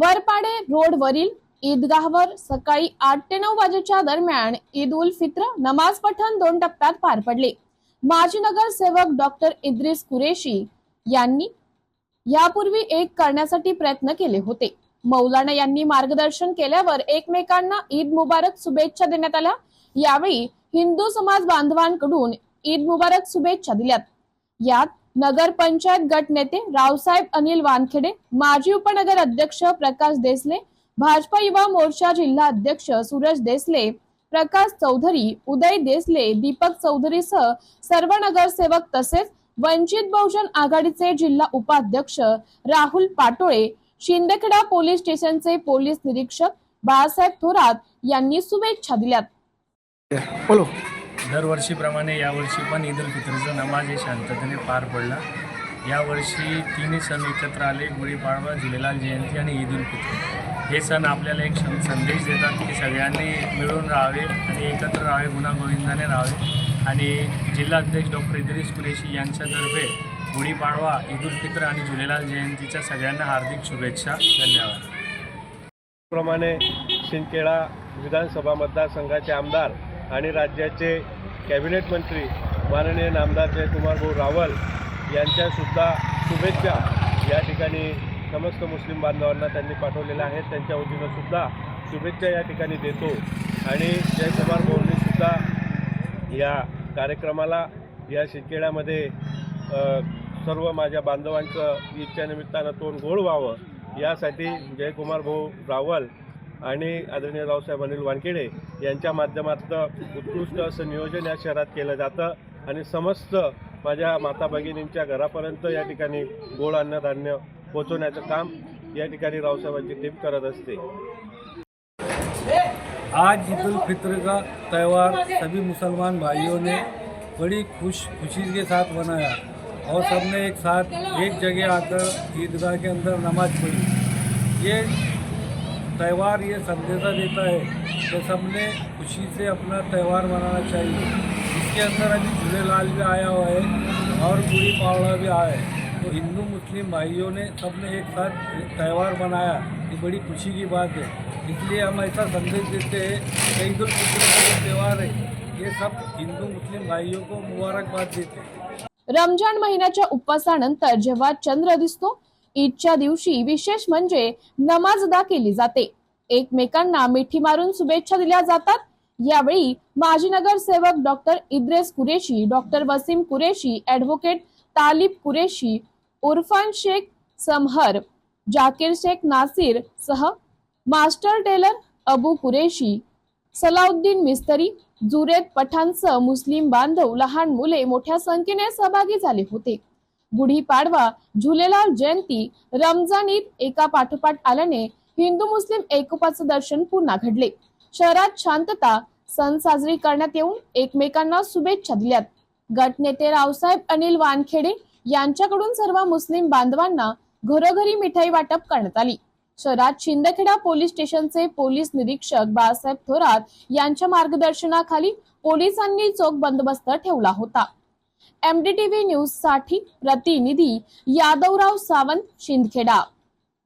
वरपाडे रोडवरील ईदगाहवर सकाळी आठ ते नऊ वाजेच्या दरम्यान ईद उल फित्र नमाज पठण दोन टप्प्यात पार पडले. माजी नगरसेवक डॉक्टर इद्रिस कुरेशी यांनी यापूर्वी एक करण्यासाठी प्रयत्न केले होते. मौलाना यांनी मार्गदर्शन केल्यावर एकमेकांना ईद मुबारक शुभेच्छा देण्यात आल्या. यावेळी हिंदू समाज बांधवांकडून ईद मुबारक शुभेच्छा दिल्यात. यात नगरपंचायत गटनेते गट नेते रावसाहेब अनिल वानखेडे माजी उपनगर अध्यक्ष प्रकाश देसले भाजपा युवा मोर्चा जिल्हा अध्यक्ष सूरज देसले प्रकाश चौधरी उदय देसले दीपक चौधरीसह सर्व नगरसेवक तसेच वंचित बहुजन आघाडीचे जिल्हा उपाध्यक्ष राहुल पाटोळे शिंदखेडा पोलीस स्टेशनचे पोलीस निरीक्षक बाळासाहेब थोरात यांनी शुभेच्छा दिल्यात. दरवर्षीप्रमाणे यावर्षी पण ईद उल फित्रचा नमाज हे शांततेने पार पडला. यावर्षी तिन्ही सण एकत्र आले गुढीपाडवा झुलेलाल जयंती आणि ईद उल फित्र. हे सण आपल्याला एक संदेश देतात की सगळ्यांनी मिळून राहावे आणि एकत्र राहावे गुणागोविंदाने राहावे. आणि जिल्हाध्यक्ष डॉक्टर इद्रिस कुरेशी यांच्यातर्फे गुढीपाडवा ईद उल फित्र आणि झुलेलाल जयंतीच्या सगळ्यांना हार्दिक शुभेच्छा. धन्यवाद. प्रमाणे शिंदखेडा विधानसभा मतदारसंघाचे आमदार आणि राज्याचे कॅबिनेट मंत्री माननीय नामदार जयकुमार भाऊ रावल यांच्यासुद्धा शुभेच्छा या ठिकाणी समस्त मुस्लिम बांधवांना त्यांनी पाठवलेल्या आहेत. त्यांच्या वतीनं सुद्धा शुभेच्छा या ठिकाणी देतो. आणि जयकुमार भाऊंनी सुद्धा या कार्यक्रमाला या शिंदखेड्यामध्ये सर्व माझ्या बांधवांचं ईदच्या निमित्तानं तोंड गोड व्हावं यासाठी जयकुमार भाऊ रावल आणि आदरणीय रावसाहेब अनिल वानखेडे यांच्या माध्यमातून उत्कृष्ट असं नियोजन या शहरात केलं जातं. आणि समस्त माझ्या माता भगिनींच्या घरापर्यंत या ठिकाणी गोड अन्नधान्य पोचवण्याचं काम या ठिकाणी रावसाहेबांची टीम करत असते. आज ईद उल फित्र का त्यौहार सभी मुसलमान भाइयों ने बड़ी खुश खुशी के साथ मनाया और सबने एक साथ एक जगह आकर ईदगाह के अंदर नमाज पढ़ी। ये त्यौहार ये संदेशा देता है कि सबने खुशी से अपना त्यौहार मनाना चाहिए। इसके अंदर अभी झूलेलाल भी आया हुआ है और गुड़ी पावड़ा भी आया है। तो हिंदू मुस्लिम भाइयों ने सबने एक साथ त्यौहार मनाया। ये बड़ी खुशी की बात है। इसलिए हम ऐसा संदेश देते हैं कि ईद उल फित्र का जो त्यौहार है। ये सब हिंदू मुस्लिम भाइयों को मुबारकबाद देते हैं। रमजान महिन्याच्या उपवासानंतर जेव्हा चंद्र दिसतो ईदच्या दिवशी विशेष म्हणजे नमाज अदा केली जाते. एकमेकांना मिठी मारून शुभेच्छा दिल्या जातात. यावेळी माजी नगरसेवक doctor Idres Qureshi doctor Wasim Qureshi advocate Talib Qureshi Urfan Shaikh Samhar Zakir Shaikh Nasir सह मास्टर टेलर अबू कुरेशी सलाउद्दीन मिस्तरी जुरेद पठाणसह मुस्लिम बांधव लहान मुले मोठ्या संख्येने सहभागी झाले होते. गुढीपाडवा झुलेलाल जयंती रमजान ईद एका पाठोपाठ आल्याने हिंदू मुस्लिम एकोपाचं दर्शन पुन्हा घडले. शहरात शांतता सण साजरी करण्यात येऊन एकमेकांना शुभेच्छा दिल्यात. गटनेते रावसाहेब अनिल वानखेडे यांच्याकडून सर्व मुस्लिम बांधवांना घरोघरी मिठाई वाटप करण्यात आली. शहरात शिंदखेडा पोलीस स्टेशनचे पोलीस निरीक्षक बाळासाहेब थोरात यांच्या मार्गदर्शनाखाली पोलिसांनी चोख बंदोबस्त ठेवला होता. एमडीटीव्ही न्यूजसाठी प्रतिनिधी यादवराव सावंत शिंदखेडा.